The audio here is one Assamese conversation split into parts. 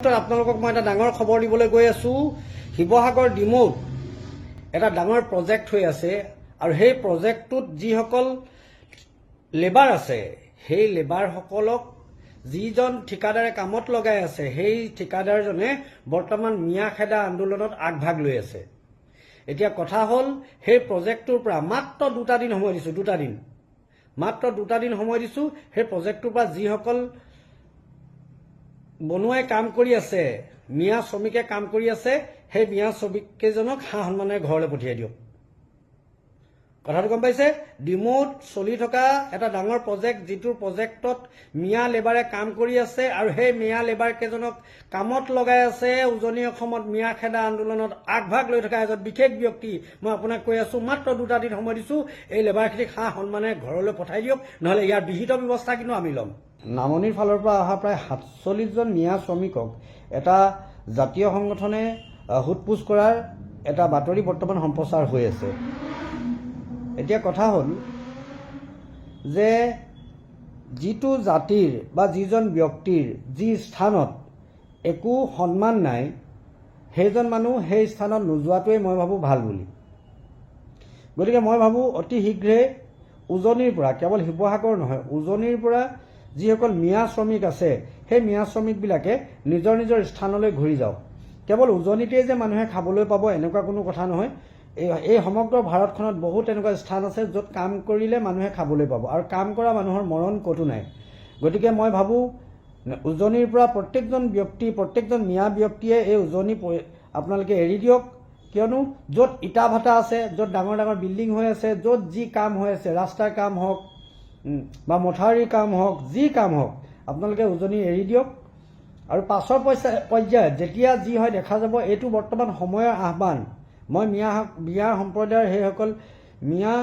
আপোনালোকক মই এটা ডাঙৰ খবৰ দিবলৈ গৈ আছো। শিৱসাগৰ ডিমৌত এটা ডাঙৰ প্ৰজেক্ট হৈ আছে আৰু সেই প্ৰজেক্টটোত যিসকল লেবাৰ আছে সেই লেবাৰসকলক যিজন ঠিকাদাৰে কামত লগাই আছে সেই ঠিকাদাৰজনে বৰ্তমান মিয়া খেদা আন্দোলনত আগভাগ লৈ আছে। এতিয়া কথা হ'ল সেই প্ৰজেক্টটোৰ পৰা মাত্ৰ দুটা দিন সময় দিছোঁ দুটা দিন। মাত্ৰ দুটা দিন সময় দিছোঁ সেই প্ৰজেক্টটোৰ পৰা যিসকল বনুৱাই কাম কৰি আছে মিয়া শ্ৰমিকে কাম কৰি আছে সেই মিয়া শ্ৰমিককেইজনক সা সন্মানেৰে ঘৰলৈ পঠিয়াই দিয়ক। কথাটো গম পাইছে? ডিমৌত চলি থকা এটা ডাঙৰ প্ৰজেক্ট যিটো প্ৰজেক্টত মিয়া লেবাৰে কাম কৰি আছে আৰু সেই মিয়া লেবাৰ কেইজনক কামত লগাই আছে। উজনি অসমত মিয়া খেদা আন্দোলনত আগভাগ লৈ থকা এজন বিশেষ ব্যক্তি মই আপোনাক কৈ আছো মাত্ৰ দুটা দিন সময় দিছো। এই লেবাৰখিনিক সা সন্মানে ঘৰলৈ পঠাই দিয়ক নহ'লে ইয়াৰ বিহিত ব্যৱস্থা কিন্তু আমি ল'ম। নামনিৰ ফালৰ পৰা অহা প্ৰায় সাতচল্লিছজন মিয়া শ্ৰমিকক এটা জাতীয় সংগঠনে আহ, সোধপোছ কৰাৰ এটা বাতৰি বৰ্তমান সম্প্ৰচাৰ হৈ আছে। এতিয়া কথা হ'ল যে যিটো জাতিৰ বা যিজন ব্যক্তিৰ যি স্থানত একো সন্মান নাই, সেইজন মানুহ সেই স্থানত নোযোৱাটোৱেই মই ভাবোঁ ভালো বুলি। গতিকে মই ভাবোঁ অতি শীঘ্ৰে উজনিৰ পৰা, কেৱল শিৱসাগৰ নহয়, উজনিৰ পৰা যিসকল মিয়া শ্ৰমিক আছে, সেই মিয়া শ্ৰমিকবিলাকে নিজৰ নিজৰ স্থানলৈ ঘূৰি যাওক। কেৱল উজনিতেই যে মানুহে খাবলৈ পাব এনেকুৱা কোনো কথা নহয় এই এই সমগ্ৰ ভাৰতখনত বহুত এনেকুৱা স্থান আছে য'ত কাম কৰিলে মানুহে খাবলৈ পাব। আৰু কাম কৰা মানুহৰ মৰণ ক'তো নাই। গতিকে মই ভাবোঁ উজনিৰ পৰা প্ৰত্যেকজন ব্যক্তি প্ৰত্যেকজন মিয়া ব্যক্তিয়ে এই উজনি আপোনালোকে এৰি দিয়ক। কিয়নো য'ত ইটা ভাটা আছে য'ত ডাঙৰ ডাঙৰ বিল্ডিং হৈ আছে য'ত যি কাম হৈ আছে ৰাস্তাৰ কাম হওক বা মথাউৰিৰ কাম হওক যি কাম হওক আপোনালোকে উজনি এৰি দিয়ক। আৰু পাছৰ পৰ্যায়ত যেতিয়া যি হয় দেখা যাব এইটো বৰ্তমান সময়ৰ আহ্বান। মই মিয়া মিয়া সম্প্ৰদায়ৰ সেইসকল, মিয়া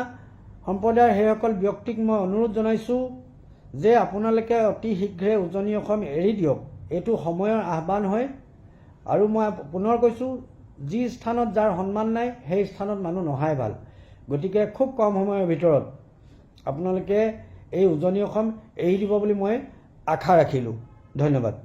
সম্প্ৰদায়ৰ সেইসকল ব্যক্তিক মই অনুৰোধ জনাইছোঁ যে আপোনালোকে অতি শীঘ্ৰে উজনি অসম এৰি দিয়ক। এইটো সময়ৰ আহ্বান হয় আৰু মই পুনৰ কৈছোঁ, যি স্থানত যাৰ সন্মান নাই, সেই স্থানত মানুহ নহাই ভালো। গতিকে খুব কম সময়ৰ ভিতৰত আপোনালোকে এই উজনি অসম এৰি দিব বুলি মই আশা ৰাখিলোঁ। ধন্যবাদ।